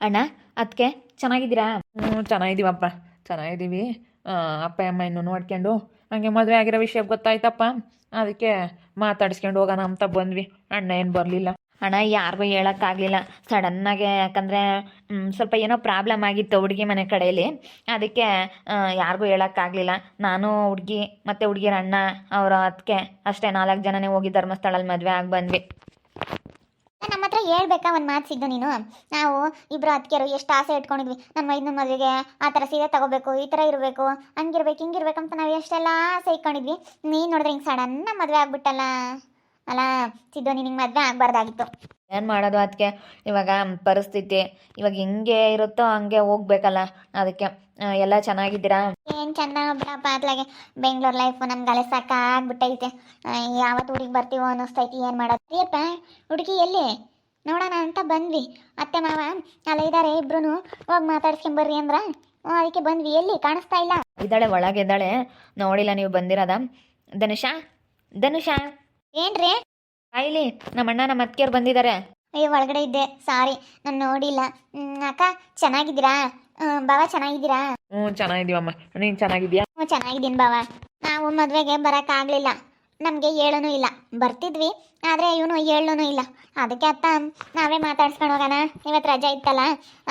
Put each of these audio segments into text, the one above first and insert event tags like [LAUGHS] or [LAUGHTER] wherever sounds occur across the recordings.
ಅಣ್ಣ ಅದಕ್ಕೆ ಚೆನ್ನಾಗಿದ್ದೀರಾ? ಹ್ಞೂ ಚೆನ್ನಾಗಿದ್ದೀವಪ್ಪ. ಚೆನ್ನಾಗಿದ್ದೀವಿ. ಅಪ್ಪ ಅಮ್ಮ ಇನ್ನು ನೋಡ್ಕೊಂಡು ಹಂಗೆ ಮದುವೆ ಆಗಿರೋ ವಿಷಯ ಗೊತ್ತಾಯ್ತಪ್ಪ. ಅದಕ್ಕೆ ಮಾತಾಡಿಸ್ಕೊಂಡು ಹೋಗೋಣ ಅಂತ ಬಂದ್ವಿ. ಅಣ್ಣ ಏನು ಬರಲಿಲ್ಲ. ಅಣ್ಣ ಯಾರಿಗೂ ಹೇಳೋಕ್ಕಾಗಲಿಲ್ಲ. ಸಡನ್ನಾಗೆ ಯಾಕಂದರೆ ಸ್ವಲ್ಪ ಏನೋ ಪ್ರಾಬ್ಲಮ್ ಆಗಿತ್ತು ಹುಡುಗಿ ಮನೆ ಕಡೆಯಲ್ಲಿ ಅದಕ್ಕೆ ಯಾರಿಗೂ ಹೇಳೋಕ್ಕಾಗಲಿಲ್ಲ. ನಾನು ಹುಡುಗಿ ಮತ್ತು ಹುಡುಗಿರ ಅಣ್ಣ ಅವರ ಅದಕ್ಕೆ ಅಷ್ಟೇ ನಾಲ್ಕು ಜನನೇ ಹೋಗಿ ಧರ್ಮಸ್ಥಳಲ್ಲಿ ಮದುವೆ ಆಗಿ ಬಂದ್ವಿ. ಹೇಳ್ಬೇಕಾ ಒಂದು ಮಾತು ಸಿದ್ದು ನೀನು? ನಾವು ಇಬ್ರು ಅದಕ್ಕೆರು ಎಷ್ಟು ಆಸೆ ಇಟ್ಕೊಂಡಿದ್ವಿ. ನನ್ನ ಮೈದನ ಮದುವೆಗೆ ಆ ಥರ ಸೀರೆ ತಗೋಬೇಕು ಈ ಥರ ಇರಬೇಕು ಹಂಗಿರ್ಬೇಕು ಹಿಂಗಿರ್ಬೇಕು ಅಂತ ನಾವು ಎಷ್ಟೆಲ್ಲ ಆಸೆ ಇಟ್ಕೊಂಡಿದ್ವಿ. ನೀನು ನೋಡಿದ್ರೆ ಹಿಂಗೆ ಸಡನ್ನ ಮದುವೆ ಆಗ್ಬಿಟ್ಟಲ್ಲ? ಅಲ್ಲ ಸಿದ್ದು ನಿನಗೆ ಮದುವೆ ಆಗಬಾರ್ದಾಗಿತ್ತು. ಏನು ಮಾಡೋದು ಅದಕ್ಕೆ ಇವಾಗ ಪರಿಸ್ಥಿತಿ ಇವಾಗ ಹೆಂಗೆ ಇರುತ್ತೋ ಹಂಗೆ ಹೋಗ್ಬೇಕಲ್ಲ. ಅದಕ್ಕೆ ಎಲ್ಲ ಚೆನ್ನಾಗಿದ್ದೀರಾ? ಏನು ಚಂದ ಬಿಡಪ್ಪ ಅತ್ಲಾಗೆ. ಬೆಂಗಳೂರು ಲೈಫ್ ನಮ್ಗೆ ಅಲೆ ಸಾಕಾಗ್ಬಿಟ್ಟೈತೆ. ಯಾವತ್ತು ಊರಿಗೆ ಬರ್ತೀವೋ ಅನ್ನಿಸ್ತೈತಿ ಏನು ಮಾಡೋದು? ಅಪ್ಪ ಹುಡುಗಿ ಎಲ್ಲಿ? ನೋಡೋಣ ಅಂತ ಬಂದ್ವಿ. ಅತ್ತೆ ಮಾವ ಅಲ್ಲ ಇದ್ದಾರೆ ಇಬ್ರು ಹೋಗಿ ಮಾತಾಡ್ಸ್ಕೊಂಬರ್ರಿ ಅಂದ್ರ. ಹ್ಞೂ, ಅದಕ್ಕೆ ಬಂದ್ವಿ. ಎಲ್ಲಿ? ಕಾಣಿಸ್ತಾ ಇಲ್ಲ. ಇದ್ದಾಳೆ ಒಳಗೆ ಇದ್ದಾಳೆ ನೋಡಿಲ್ಲ ನೀವು ಬಂದಿರೋದ. ಧನುಷ? ಧನುಷ? ಏನ್ರಿ? ಕಾಯಿಲಿ ನಮ್ಮ ಅಣ್ಣ ನಮ್ಮ ಅತ್ತಿಗೆಯವ್ರು ಬಂದಿದ್ದಾರೆ. ಅಯ್ಯೋ ಒಳಗಡೆ ಇದ್ದೆ. ಸಾರಿ ನಾನು ನೋಡಿಲ್ಲ. ಹ್ಮ್, ಅಕ್ಕ ಚೆನ್ನಾಗಿದ್ದೀರಾ? ಹ್ಮ್, ಬಾವ ಚೆನ್ನಾಗಿದ್ದೀರಾ? ಹ್ಞೂ ಚೆನ್ನಾಗಿದ್ದೀವಮ್ಮ. ನೀನು ಚೆನ್ನಾಗಿದ್ಯಾ ಹ್ಞೂ ಚೆನ್ನಾಗಿದ್ದೀನಿ ಬಾವ ನಾವು ಮದುವೆಗೆ ಬರೋಕ್ಕಾಗಲಿಲ್ಲ ನಮಗೆ ಹೇಳೋನು ಇಲ್ಲ. ಬರ್ತಿದ್ವಿ, ಆದರೆ ಇವನು ಹೇಳೋನು ಇಲ್ಲ. ಅದಕ್ಕೆ ಅತ್ತ, ನಾವೇ ಮಾತಾಡ್ಸ್ಕೊಂಡು ಹೋಗೋಣ. ಇವತ್ತು ರಜಾ ಇತ್ತಲ್ಲ,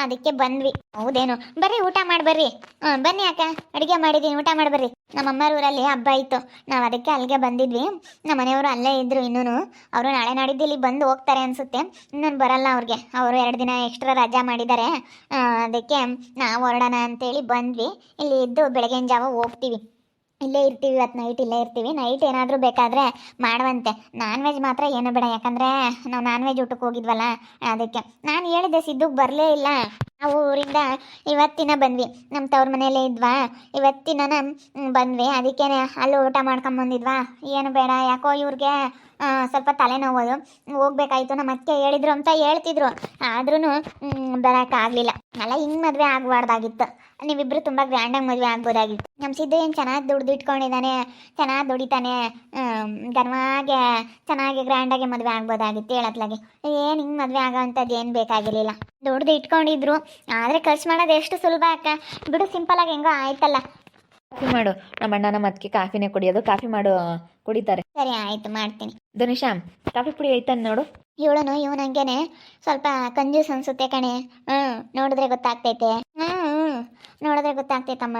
ಅದಕ್ಕೆ ಬಂದ್ವಿ. ಹೌದೇನು? ಬರ್ರಿ, ಊಟ ಮಾಡಿ ಬರ್ರಿ. ಹ್ಞೂ ಬನ್ನಿ ಅಕ್ಕ. ಅಡುಗೆ ಮಾಡಿದ್ದೀನಿ, ಊಟ ಮಾಡಿ ಬರ್ರಿ. ನಮ್ಮ ಅಮ್ಮರ ಊರಲ್ಲಿ ಹಬ್ಬ ಇತ್ತು. ನಾವು ಅದಕ್ಕೆ ಅಲ್ಲಿಗೆ ಬಂದಿದ್ವಿ. ನಮ್ಮ ಮನೆಯವರು ಅಲ್ಲೇ ಇದ್ದರು ಇನ್ನೂ ಅವರು ನಾಳೆ ನಾಡಿದ್ದು ಇಲ್ಲಿ ಬಂದು ಹೋಗ್ತಾರೆ ಅನಿಸುತ್ತೆ. ಇನ್ನೊಂದು ಬರಲ್ಲ ಅವ್ರಿಗೆ. ಅವರು ಎರಡು ದಿನ ಎಕ್ಸ್ಟ್ರಾ ರಜಾ ಮಾಡಿದ್ದಾರೆ. ಅದಕ್ಕೆ ನಾವು ಹೊರಡೋಣ ಅಂತೇಳಿ ಬಂದ್ವಿ. ಇಲ್ಲಿ ಇದ್ದು ಬೆಳಗಿನ ಜಾವ ಹೋಗ್ತೀವಿ. ಇಲ್ಲೇ ಇರ್ತೀವಿ ಇವತ್ತು ನೈಟ್ ಇಲ್ಲೇ ಇರ್ತೀವಿ. ನೈಟ್ ಏನಾದರೂ ಬೇಕಾದರೆ ಮಾಡುವಂತೆ. ನಾನ್ ವೆಜ್ ಮಾತ್ರ ಏನು ಬೇಡ, ಯಾಕಂದರೆ ನಾವು ನಾನ್ ವೆಜ್ ಊಟಕ್ಕೆ ಹೋಗಿದ್ವಲ್ಲ, ಅದಕ್ಕೆ. ನಾನು ಹೇಳಿದೆ ಸಿದ್ದುಗೆ ಬರಲೇ ಇಲ್ಲ. ನಾವು ಊರಿಂದ ಇವತ್ತಿನ ಬಂದ್ವಿ. ನಮ್ಮ ತವ್ರ ಮನೆಯಲ್ಲೇ ಇದ್ವಾ? ಇವತ್ತಿನ ಬಂದ್ವಿ. ಅದಕ್ಕೆ ಅಲ್ಲಿ ಊಟ ಮಾಡ್ಕೊಂಬಂದಿದ್ವಾ? ಏನು ಬೇಡ, ಯಾಕೋ ಇವ್ರಿಗೆ ಸ್ವಲ್ಪ ತಲೆನೋವು ಹೋಗ್ಬೇಕಾಯ್ತು, ನಮ್ಮ ಅತ್ತೆ ಹೇಳಿದ್ರು ಅಂತ ಹೇಳ್ತಿದ್ರು. ಆದ್ರೂ ಬರೋಕ್ಕಾಗಲಿಲ್ಲ. ಅಲ್ಲ ಹಿಂಗೆ ಮದುವೆ ಆಗಬಾರ್ದಾಗಿತ್ತು. ನೀವಿಬ್ರು ತುಂಬ ಗ್ರ್ಯಾಂಡಾಗಿ ಮದುವೆ ಆಗ್ಬೋದಾಗಿತ್ತು. ನಮ್ಮ ಸಿದ್ದು ಏನು ಚೆನ್ನಾಗಿ ದುಡ್ದು ಇಟ್ಕೊಂಡಿದ್ದಾನೆ ಚೆನ್ನಾಗಿ ದುಡಿತಾನೆ ಗರ್ವಾಗೆ ಚೆನ್ನಾಗಿ ಗ್ರ್ಯಾಂಡಾಗಿ ಮದುವೆ ಆಗ್ಬೋದಾಗಿತ್ತು ಹೇಳತ್ಲಾಗೆ. ಏನು ಹಿಂಗೆ ಮದುವೆ ಆಗೋ ಅಂಥದ್ದು ಏನು ಬೇಕಾಗಿರಲಿಲ್ಲ. ದುಡ್ದು ಇಟ್ಕೊಂಡಿದ್ರು. ಆದರೆ ಖರ್ಚು ಮಾಡೋದು ಎಷ್ಟು ಸುಲಭ ಅಕ್ಕ? ಬಿಡು ಸಿಂಪಲಾಗಿ ಹೆಂಗೋ ಆಯ್ತಲ್ಲ. ಕಾಫಿ ಮಾಡು. ನಮ್ಮ ಅಣ್ಣ ನಮ್ಮ ಅತ್ತಿಗೆ ಕಾಫಿನೇ ಕುಡಿಯೋದು ಕಾಫಿ ಮಾಡು ಕುಡಿತಾರೆ. ಸರಿ ಆಯ್ತು ಮಾಡ್ತೀನಿ. ಧನುಷಾ ಕಾಫಿ ಪುಡಿ ಐತಾನೆ ನೋಡು. ಇವಳನು ಇವನಂಗೆನೆ ಸ್ವಲ್ಪ ಕಂಜೂಸ್ ಅನ್ಸುತ್ತೆ ಕಣೆ. ಹ್ಞೂ ನೋಡಿದ್ರೆ ಗೊತ್ತಾಗ್ತೈತೆ. ಹ್ಞೂ ನೋಡಿದ್ರೆ ಗೊತ್ತಾಗ್ತೈತಮ್ಮ.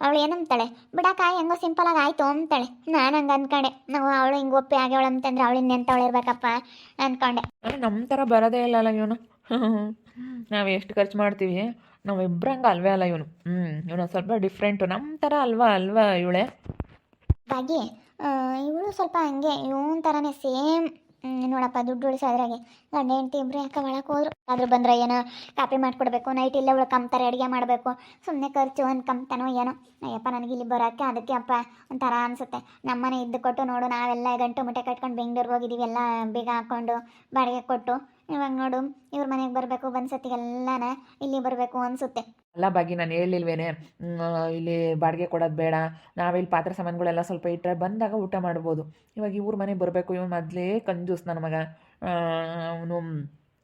ಅವಳು ಏನಂತಾಳೆ? ಬಿಡಕ್ಕ ಹೆಂಗೋ ಸಿಂಪಲ್ ಆಗಿ ಆಯ್ತು ಅಂತಾಳೆ. ನಾನು ಹಂಗೆ ಅನ್ಕೊಂಡೆ. ನಾವು ಅವಳು ಹಿಂಗೆ ಒಪ್ಪಿ ಆಗ್ಯವಳು ಅಂತಂದ್ರೆ ಅವಳು ಇನ್ನೆಂತವಳು ಇರ್ಬೇಕಪ್ಪ ಅನ್ಕೊಂಡೆ. ನಮ್ ನಮ್ಮ ಥರ ಬರೋದೇ ಇಲ್ಲಲ್ಲ ಇವನು. [LAUGHS] ನಾವು ಎಷ್ಟು ಖರ್ಚು ಮಾಡ್ತೀವಿ? ನಾವು ಇಬ್ಬರಂಗೆ ಅಲ್ವೇ ಅಲ್ಲ ಇವನು. ಹ್ಞೂ ಇವನು ಸ್ವಲ್ಪ ಡಿಫ್ರೆಂಟು ನಮ್ಮ ಥರ ಅಲ್ವಾ ಅಲ್ವಾ ಇವಳೆ? ಹಾಗೆ ಇವಳು ಸ್ವಲ್ಪ ಹಂಗೆ, ಇವನ್ ಥರನೇ ಸೇಮ್. ನೋಡಪ್ಪ, ದುಡ್ಡು ಉಳಿಸೋದ್ರಾಗೆ ಗಂಡ, ಹೆಂಡತಿ ಇಬ್ಬರು ಯಾಕೆ ಒಳಕ್ಕೆ ಹೋದ್ರು. ಆದ್ರೂ ಬಂದ್ರೆ ಏನೋ ಕಾಪಿ ಮಾಡಿಕೊಡ್ಬೇಕು ನೈಟ್ ಇಲ್ಲೇ ಉಳ್ಕಂತಾರೆ ಅಡುಗೆ ಮಾಡಬೇಕು. ಸುಮ್ಮನೆ ಖರ್ಚು ಅನ್ಕಂತಾನೋ ಏನೋ. ಅಯ್ಯಪ್ಪ, ನನಗೆ ಇಲ್ಲಿ ಬರೋಕ್ಕೆ ಅದಕ್ಕೆ ಅಪ್ಪ ಒಂಥರ ಅನಿಸುತ್ತೆ. ನಮ್ಮನೆ ಇದ್ದು ಕೊಟ್ಟು ನೋಡು, ನಾವೆಲ್ಲ ಗಂಟು ಮುಟ್ಟೆ ಕಟ್ಕೊಂಡು ಬೆಂಗಳೂರಿಗೆ ಹೋಗಿದ್ದೀವಿ ಎಲ್ಲ ಬೇಗ ಹಾಕ್ಕೊಂಡು ಬಾಡಿಗೆ ಕೊಟ್ಟು. ಇವಾಗ ನೋಡು, ಇವ್ರ ಮನೆಗೆ ಬರಬೇಕು ಬಂದ್ಸತಿಗೆಲ್ಲನ ಇಲ್ಲಿ ಬರಬೇಕು ಅನಿಸುತ್ತೆ. ಅಲ್ಲ ಬಾಗಿ ನಾನು ಹೇಳಿಲ್ವೇನೆ ಇಲ್ಲಿ ಬಾಡಿಗೆ ಕೊಡೋದು ಬೇಡ, ನಾವಿಲ್ಲಿ ಪಾತ್ರೆ ಸಾಮಾನುಗಳೆಲ್ಲ ಸ್ವಲ್ಪ ಇಟ್ಟರೆ ಬಂದಾಗ ಊಟ ಮಾಡ್ಬೋದು. ಇವಾಗ ಇವ್ರ ಮನೆಗೆ ಬರಬೇಕು, ಇವನು ಮೊದಲೇ ಕಂಜೂಸ್ ನನ್ನ ಮಗ. ಅವನು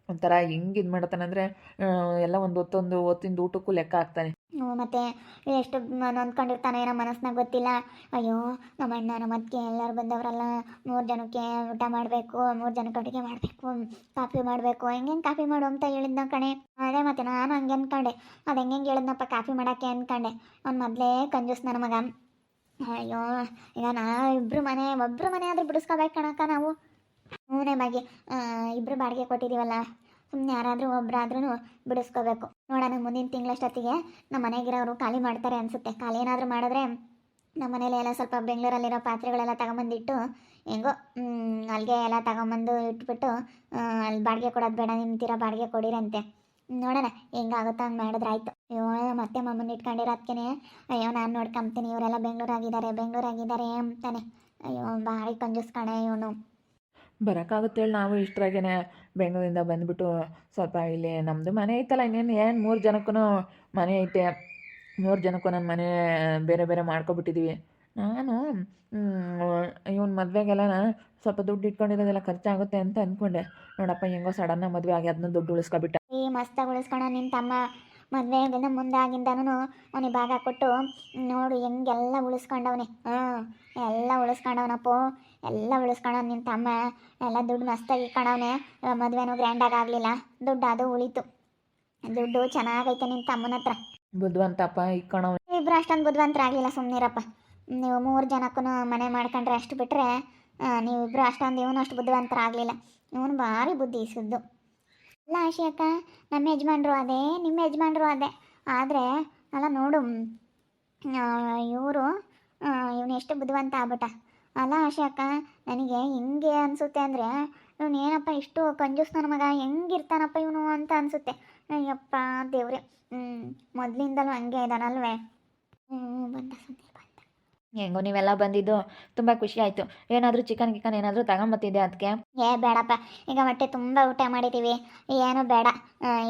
ಒಂಥರ ಹೆಂಗೆ ಇದು ಮಾಡ್ತಾನಂದರೆ ಎಲ್ಲ ಒಂದು ಹೊತ್ತೊಂದು ಹೊತ್ತಿಂದ ಊಟಕ್ಕೂ ಲೆಕ್ಕ ಹಾಕ್ತಾನೆ. ಮತ್ತೆ ಎಷ್ಟು ನೊಂದ್ಕೊಂಡಿರ್ತಾನೆ ಏನೋ ಮನಸ್ಸಿನಾಗ ಗೊತ್ತಿಲ್ಲ. ಅಯ್ಯೋ ನಮ್ಮ ಅಣ್ಣ ನಮ್ಮ ಅತ್ತಿಗೆ ಎಲ್ಲರೂ ಬಂದವರಲ್ಲ, ಮೂರು ಜನಕ್ಕೆ ಊಟ ಮಾಡಬೇಕು, ಮೂರು ಜನಕ್ಕೆ ಅಡುಗೆ ಮಾಡಬೇಕು, ಕಾಫಿ ಮಾಡಬೇಕು ಹೆಂಗೆ ಕಾಫಿ ಮಾಡು ಅಂತ ಹೇಳಿದ್ನ ಕಣೆ. ಅದೇ ಮತ್ತೆ ನಾನು ಹಂಗೆ ಅಂದ್ಕೊಂಡೆ ಅದು ಹೆಂಗೆ ಹೇಳಿದ್ನಪ್ಪ ಕಾಫಿ ಮಾಡೋಕ್ಕೆ ಅಂದ್ಕೊಂಡೆ ಅವ್ನು ಮೊದಲೇ ಕಂಜೂಸ್ ನನ್ನ ಮಗ. ಅಯ್ಯೋ, ಈಗ ನಾ ಇಬ್ಬರು ಮನೆ ಒಬ್ಬರು ಮನೆ ಆದರೂ ಬಿಡಿಸ್ಕೋಬೇಕು ಕಣಕ್ಕ ನಾವು. ಹ್ಞೂ ಬಾಗಿ. ಇಬ್ಬರು ಬಾಡಿಗೆ ಕೊಟ್ಟಿದ್ದೀವಲ್ಲ ಸುಮ್ಮನೆ ಯಾರಾದರೂ ಒಬ್ಬರಾದ್ರೂ ಬಿಡಿಸ್ಕೋಬೇಕು. ನೋಡೋಣ, ಮುಂದಿನ ತಿಂಗಳಷ್ಟೊತ್ತಿಗೆ ನಮ್ಮ ಮನೆಗಿರೋರು ಖಾಲಿ ಮಾಡ್ತಾರೆ ಅನಿಸುತ್ತೆ. ಖಾಲಿ ಏನಾದರೂ ಮಾಡಿದ್ರೆ ನಮ್ಮ ಮನೇಲಿ ಎಲ್ಲ ಸ್ವಲ್ಪ ಬೆಂಗಳೂರಲ್ಲಿರೋ ಪಾತ್ರೆಗಳೆಲ್ಲ ತಗೊಂಬಂದಿಟ್ಟು ಹೆಂಗೋ ಅಲ್ಲಿಗೆ ಎಲ್ಲ ತಗೊಂಬಂದು ಇಟ್ಬಿಟ್ಟು ಅಲ್ಲಿ ಬಾಡಿಗೆ ಕೊಡೋದು ಬೇಡ ನಿಮ್ತಿರೋ ಬಾಡಿಗೆ ಕೊಡಿರಂತೆ. ನೋಡೋಣ, ಹೆಂಗಾಗುತ್ತೋ ಹಂಗೆ ಮಾಡಿದ್ರೆ ಆಯಿತು. ಅಯ್ಯೋ, ಮತ್ತೆ ಮಮ್ಮನ ಇಟ್ಕೊಂಡಿರೋದ್ಕೇನೆ. ಅಯ್ಯೋ, ನಾನು ನೋಡ್ಕೊಂತೀನಿ ಇವರೆಲ್ಲ ಬೆಂಗಳೂರಾಗಿದ್ದಾರೆ ಬೆಂಗಳೂರಾಗಿದ್ದಾರೆ ಅಂತಾನೆ. ಅಯ್ಯೋ ಭಾರಿ ಕಂಜೂಸ್ ಇವನು. ಬರೋಕ್ಕಾಗುತ್ತೆ ಹೇಳಿ ನಾವು ಇಷ್ಟರಾಗೇನೆ ಬೆಂಗಳೂರಿಂದ ಬಂದುಬಿಟ್ಟು ಸ್ವಲ್ಪ ಇಲ್ಲಿ ನಮ್ಮದು ಮನೆ ಐತಲ್ಲ, ಇನ್ನೇನು ಏನು ಮೂರು ಜನಕ್ಕೂ ಮನೆ ಐತೆ. ಮೂರು ಜನಕ್ಕೂ ನನ್ನ ಮನೆ ಬೇರೆ ಬೇರೆ ಮಾಡ್ಕೊಬಿಟ್ಟಿದ್ದೀವಿ ನಾನು ಇವನ ಮದುವೆಗೆಲ್ಲ ಸ್ವಲ್ಪ ದುಡ್ಡು ಇಟ್ಕೊಂಡಿರೋದೆಲ್ಲ ಖರ್ಚಾಗುತ್ತೆ ಅಂತ ಅಂದ್ಕೊಂಡೆ ನೋಡಪ್ಪ, ಹೆಂಗೋ ಸಡನ್ನಾಗಿ ಮದುವೆ ಆಗಿ ಅದನ್ನ ದುಡ್ಡು ಉಳಿಸ್ಕೊಬಿಟ್ಟ. ಈ ಮಸ್ತಾಗಿ ಉಳಿಸ್ಕೊಂಡ ನಿನ್ನ ತಮ್ಮ. ಮದುವೆಗಿಂತ ಮುಂದಾಗಿಂದನೂ ಅವನಿಗೆ ಭಾಗ ಕೊಟ್ಟು ನೋಡು ಹೆಂಗೆಲ್ಲ ಉಳಿಸ್ಕೊಂಡವನೆ. ಹಾಂ ಎಲ್ಲ ಉಳಿಸ್ಕೊಂಡವನಪ್ಪ. ಎಲ್ಲ ಉಳಿಸ್ಕೊಂಡವ್ ನಿನ್ನ ತಮ್ಮ. ಎಲ್ಲ ದುಡ್ಡು ಮಸ್ತಾಗಿ ಇಟ್ಕೊಂಡವನೆ. ಮದುವೆನೂ ಗ್ರ್ಯಾಂಡಾಗಿ ಆಗಲಿಲ್ಲ. ದುಡ್ಡು ಅದು ಉಳಿತು. ದುಡ್ಡು ಚೆನ್ನಾಗೈತೆ ನಿನ್ನ ತಮ್ಮನ ಹತ್ರ. ಬುದ್ಧವಂತಪ್ಪ ಇಕ್ಕಣವ ಇಬ್ರು ಅಷ್ಟೊಂದು ಬುದ್ಧಿವಂತರಾಗಲಿಲ್ಲ ಸುಮ್ಮನಿರಪ್ಪ ನೀವು ಮೂರು ಜನಕ್ಕೂ ಮನೆ ಮಾಡ್ಕೊಂಡ್ರೆ ಅಷ್ಟು ಬಿಟ್ಟರೆ ನೀವಿಬ್ಬರು ಅಷ್ಟೊಂದು ಇವನು ಅಷ್ಟು ಬುದ್ಧಿವಂತರಾಗಲಿಲ್ಲ. ಇವನು ಭಾರಿ ಬುದ್ಧಿ ಸುದ್ದು. ಅಲ್ಲ ಆಶಿ ಅಕ್ಕ, ನಮ್ಮ ಯಜಮಾನ್ರು ಅದೇ, ನಿಮ್ಮ ಯಜಮಾನ್ರು ಅದೇ. ಆದರೆ, ಅಲ್ಲ ನೋಡು ಇವರು ಇವನು ಎಷ್ಟು ಬುದ್ಧಿವಂತ ಆಗ್ಬಿಟ್ಟ. ಅಲ್ಲ ಅಕ್ಕ, ನನಗೆ ಹಿಂಗೆ ಅನಿಸುತ್ತೆ ಅಂದರೆ, ಇವನು ಏನಪ್ಪ ಇಷ್ಟು ಕಂಜೂಸ್ ಮಗ, ಹೆಂಗಿರ್ತಾನಪ್ಪ ಇವನು ಅಂತ ಅನಿಸುತ್ತೆ. ಅಯ್ಯಪ್ಪ ದೇವ್ರೆ ಹ್ಞೂ ಮೊದಲಿಂದಲೂ ಹಂಗೆ ಇದ್ದಾನಲ್ವೇ ಹ್ಞೂ ಬಂದ ಹೆಂಗೋ ನೀವೆಲ್ಲ ಬಂದಿದ್ದು ತುಂಬ ಖುಷಿ ಆಯಿತು. ಏನಾದರೂ ಚಿಕನ್ ಗಿಕನ್ ಏನಾದರೂ ತಗೊಂಬತ್ತಿದ್ದೆ ಅದಕ್ಕೆ ಏ ಬೇಡಪ್ಪ. ಈಗ ಹೊಟ್ಟೆ ತುಂಬ ಊಟ ಮಾಡಿದ್ದೀವಿ ಏನು ಬೇಡ.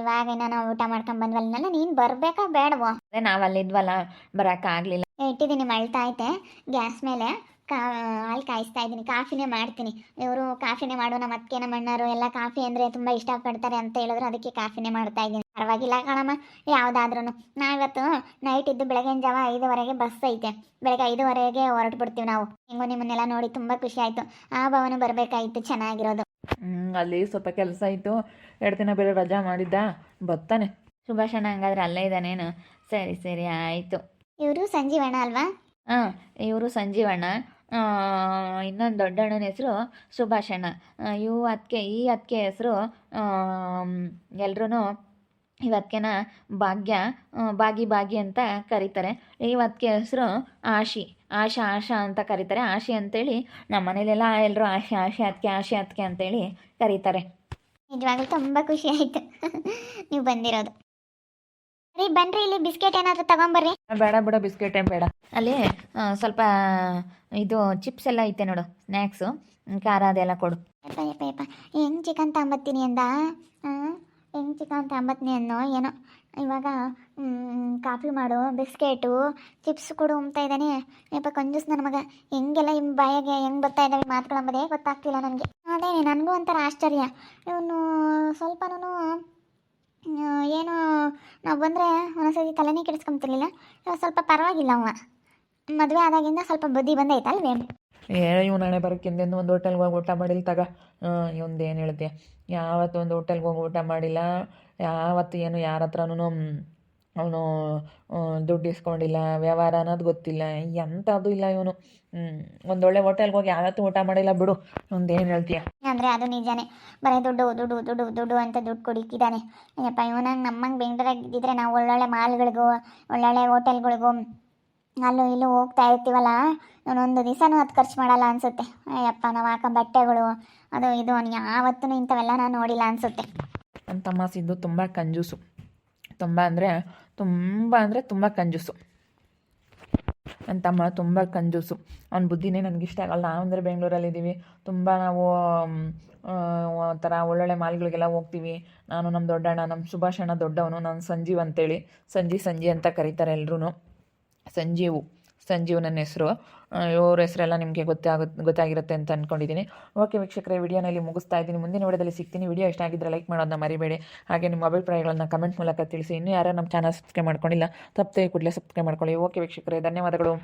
ಇವಾಗ ನಾವು ಊಟ ಮಾಡ್ಕೊಂಡು ಬಂದ್ವಲ್ಲ. ನೀನು ಬರಬೇಕಾ ಬೇಡವೋ? ಅದೇ ನಾವಲ್ಲಿದ್ವಲ್ಲ ಬರೋಕ್ಕಾಗಲಿಲ್ಲ ಇಟ್ಟಿದ್ದೀನಿ ಮಳ್ತಾ ಐತೆ ಗ್ಯಾಸ್ ಮೇಲೆ. ಕಾ ಹಾಲು ಕಾಯಿಸ್ತಾ ಇದ್ದೀನಿ. ಕಾಫಿನೇ ಮಾಡ್ತೀನಿ. ಇವರು ಕಾಫಿನೇ ಮಾಡೋಣ ನಮ್ಮ ಅತ್ತಿಗೆ ನಮ್ಮ ಅಣ್ಣರು ಎಲ್ಲ ಕಾಫಿ ಅಂದರೆ ತುಂಬ ಇಷ್ಟಪಡ್ತಾರೆ ಅಂತ ಹೇಳಿದ್ರು. ಅದಕ್ಕೆ ಕಾಫಿನೇ ಮಾಡ್ತಾ ಇದ್ದೀನಿ. ಪರವಾಗಿಲ್ಲ ಕಣಮ್ಮ ಯಾವುದಾದ್ರೂ ನಾವಿವತ್ತು ನೈಟ್ ಇದ್ದು ಬೆಳಗಿನ ಜಾವ ಐದುವರೆಗೆ ಬಸ್ ಐತೆ. ಬೆಳಗ್ಗೆ ಐದುವರೆಗೆ ಹೊರಟು ಬಿಡ್ತೀವಿ ನಾವು. ಹೆಂಗೋ ನಿಮ್ಮನ್ನೆಲ್ಲ ನೋಡಿ ತುಂಬ ಖುಷಿ ಆಯಿತು. ಆ ಭವನ ಬರಬೇಕಾಯಿತು ಚೆನ್ನಾಗಿರೋದು. ಅಲ್ಲಿ ಸ್ವಲ್ಪ ಕೆಲಸ ಇತ್ತು ಎರಡು ದಿನ ಬೇರೆ ರಜಾ ಮಾಡಿದ್ದ. ಬರ್ತಾನೆ. ಸುಭಾಷಣ್ಣ ಹಂಗಾದ್ರೆ ಅಲ್ಲೇ ಇದ್ದಾನೇನು? ಸರಿ ಸರಿ ಆಯಿತು. ಇವರು ಸಂಜೀವಣ್ಣ ಅಲ್ವಾ? ಹಾಂ ಇವರು ಸಂಜೀವಣ್ಣ. ಇನ್ನೊಂದು ದೊಡ್ಡಣ್ಣನ ಹೆಸರು ಸುಭಾಷಣ್ಣ. ಇವು ಅದಕ್ಕೆ ಈ ಅದಕ್ಕೆ ಹೆಸರು ಎಲ್ಲರೂ ಇವತ್ತಿಗೆನ ಭಾಗ್ಯ ಬಾಗಿ ಬಾಗಿ ಅಂತ ಕರೀತಾರೆ. ಇವತ್ತಿಗೆ ಹೆಸರು ಆಶಿ, ಆಶಾ ಆಶಾ ಅಂತ ಕರೀತಾರೆ. ಆಶಿ ಅಂತೇಳಿ ನಮ್ಮ ಮನೇಲೆಲ್ಲ ಎಲ್ಲರೂ ಆಶೆ ಆಶೆ ಅದಕ್ಕೆ ಆಶೆ ಅದಕ್ಕೆ ಅಂತೇಳಿ ಕರೀತಾರೆ. ನಿಜವಾಗ್ಲೂ ತುಂಬ ಖುಷಿ ಆಯಿತು. [LAUGHS] ನೀವು ಬಂದಿರೋದು. ರೀ ಬನ್ರಿ ಇಲ್ಲಿ ಬಿಸ್ಕೆಟ್ ಏನಾದರೂ ತಗೊಂಬರ್ರಿ. ಬೇಡ ಬಿಡ ಬಿಸ್ಕೆಟ್ ಏನು ಬೇಡ. ಅಲ್ಲಿ ಸ್ವಲ್ಪ ಇದು ಚಿಪ್ಸ್ ಎಲ್ಲ ಐತೆ ನೋಡು ಸ್ನ್ಯಾಕ್ಸು ಖಾರ ಅದೆಲ್ಲ ಕೊಡು. ಯಪ್ಪ ಯಪ್ಪ ಯಪ್ಪ. ಹೆಂಗೆ ಚಿಕನ್ ತಗೊಂಬತ್ತೀನಿ ಅಂದ? ಹೆಂಗ್ ಚಿಕನ್ ತಗೊಂಬತ್ತೀನಿ ಅನ್ನೋ ಏನೋ. ಇವಾಗ ಕಾಫಿ ಮಾಡು ಬಿಸ್ಕೆಟು ಚಿಪ್ಸ್ ಕೊಡು ಉಮ್ತಾ ಇದ್ದಾನೆ ಯಪ್ಪ ಕಂಜೂಸ್ ನನ್ನ ಮಗ. ಹೆಂಗೆಲ್ಲ ಇಮ್ ಬಾಯಿಗೆ ಹೆಂಗೆ ಬರ್ತಾ ಇದ್ದಾವೆ ಮಾತುಗಳಂಬುದೇ ಗೊತ್ತಾಗ್ತಿಲ್ಲ ನನಗೆ. ಅದೇ ನನಗೂ ಒಂಥರ ಆಶ್ಚರ್ಯ. ಇವನು ಸ್ವಲ್ಪನೂ ನಾವು ಬಂದರೆ ಒಂದೊಂದ್ಸತಿ ತಲೆನೇ ಕೆಡಿಸ್ಕೊಂತಿರ್ಲಿಲ್ಲ ಸ್ವಲ್ಪ ಪರವಾಗಿಲ್ಲ ಅವ. ಮದುವೆ ಆದಾಗಿಂದ ಸ್ವಲ್ಪ ಬುದ್ಧಿ ಬಂದೈತಲ್ವೇ ಏ ಇವ್ ನಾಳೆ ಬರೋಕ್ಕೆ ಹಿಂದೆಂದು ಒಂದು ಹೋಟೆಲ್ಗೆ ಹೋಗಿ ಊಟ ಮಾಡಿಲ್ಲ ತಗ. ಇವಂದು ಏನು ಹೇಳ್ತೀಯ ಯಾವತ್ತು ಒಂದು ಹೋಟೆಲ್ಗೆ ಹೋಗಿ ಊಟ ಮಾಡಿಲ್ಲ. ಯಾವತ್ತು ಏನು ಯಾರ ಹತ್ರನೂ ಅವನು ದುಡ್ಡು ಇಸ್ಕೊಂಡಿಲ್ಲ ವ್ಯವಹಾರ ಅನ್ನೋದು ಗೊತ್ತಿಲ್ಲ ಎಂಥದ್ದು ಇಲ್ಲ ಇವನು. ಒಂದೊಳ್ಳೆ ಹೋಟೆಲ್ಗೆ ಹೋಗಿ ಯಾವತ್ತೂ ಊಟ ಮಾಡಿಲ್ಲ ಬಿಡು. ಒಂದು ಏನು ಹೇಳ್ತೀಯ? ಅಂದರೆ ಅದು ನಿಜಾನೇ. ಬರೀ ದುಡ್ಡು ದುಡ್ಡು ದುಡ್ಡು ದುಡ್ಡು ಅಂತ ದುಡ್ಡು ಕುಡಿತಿದ್ದಾನೆ. ಏನಪ್ಪ ಇವನಂಗೆ ನಮ್ಮಂಗೆ ಬೆಂಗಳೂರಾಗ ಇದ್ದಿದ್ರೆ ನಾವು ಒಳ್ಳೊಳ್ಳೆ ಮಾಲ್ಗಳಿಗೂ ಒಳ್ಳೊಳ್ಳೆ ಹೋಟೆಲ್ಗಳಿಗೂ ಅಲ್ಲೂ ಇಲ್ಲೂ ಹೋಗ್ತಾ ಇರ್ತೀವಲ್ಲ ಒಂದು ದಿವಸನೂ ಅದು ಖರ್ಚು ಮಾಡಲ್ಲ ಅನಿಸುತ್ತೆ. ಅಯ್ಯಪ್ಪ ನಾವು ಹಾಕೋ ಬಟ್ಟೆಗಳು ಅದು ಇದು ಅವ್ನು ಯಾವತ್ತೂ ಇಂಥವೆಲ್ಲ ನಾನು ನೋಡಿಲ್ಲ ಅನಿಸುತ್ತೆ. ನನ್ನ ತಮ್ಮ ಸಿದ್ದು ತುಂಬ ಕಂಜೂಸು. ತುಂಬ ಅಂದರೆ ತುಂಬ ಅಂದರೆ ತುಂಬ ಕಂಜೂಸು. ನನ್ನ ತಮ್ಮ ತುಂಬ ಕಂಜೂಸು. ಅವ್ನ ಬುದ್ಧಿನೇ ನನಗೆ ಇಷ್ಟ ಆಗಲ್ಲ. ಅಂದರೆ ಬೆಂಗಳೂರಲ್ಲಿದ್ದೀವಿ. ತುಂಬ ನಾವು ಒಂಥರ ಒಳ್ಳೊಳ್ಳೆ ಮಾಲ್ಗಳಿಗೆಲ್ಲ ಹೋಗ್ತೀವಿ. ನಾನು ನಮ್ಮ ದೊಡ್ಡಣ್ಣ ನಮ್ಮ ಸುಭಾಷಣ್ಣ ದೊಡ್ಡವನು, ನಾನು ಸಂಜೀವ್ ಅಂತೇಳಿ. ಸಂಜಿ ಸಂಜಿ ಅಂತ ಕರೀತಾರೆ ಎಲ್ರೂ ಸಂಜೀವು. ಸಂಜೀವ್ ನನ್ನ ಹೆಸರು ಇವ್ರ ಹೆಸರೆಲ್ಲ ನಿಮಗೆ ಗೊತ್ತಾಗುತ್ತೆ ಗೊತ್ತಾಗಿರುತ್ತೆ ಅಂತ ಅಂದ್ಕೊಂಡಿದ್ದೀನಿ ಓಕೆ ವೀಕ್ಷಕರೇ, ವಿಡಿಯೋನಲ್ಲಿ ಮುಗಿಸ್ತಾ ಇದ್ದೀನಿ. ಮುಂದಿನ ವಿಡಿಯೋದಲ್ಲಿ ಸಿಗ್ತೀನಿ. ವಿಡಿಯೋ ಇಷ್ಟ ಆಗಿದ್ರೆ ಲೈಕ್ ಮಾಡೋದನ್ನ ಮರಿಬೇಡಿ. ಹಾಗೆ ನಿಮ್ಮ ಅಭಿಪ್ರಾಯಗಳನ್ನು ಕಮೆಂಟ್ ಮೂಲಕ ತಿಳಿಸಿ. ಇನ್ನೂ ಯಾರು ನಮ್ಮ ಚಾನಲ್ ಸಬ್ಸ್ಕ್ರೈಬ್ ಮಾಡ್ಕೊಂಡಿಲ್ಲ, ತಪ್ಪದೆ ಕೂಡಲೇ ಸಬ್ಸ್ಕ್ರೈಬ್ ಮಾಡ್ಕೊಳ್ಳಿ. ಓಕೆ ವೀಕ್ಷಕರೇ, ಧನ್ಯವಾದಗಳು.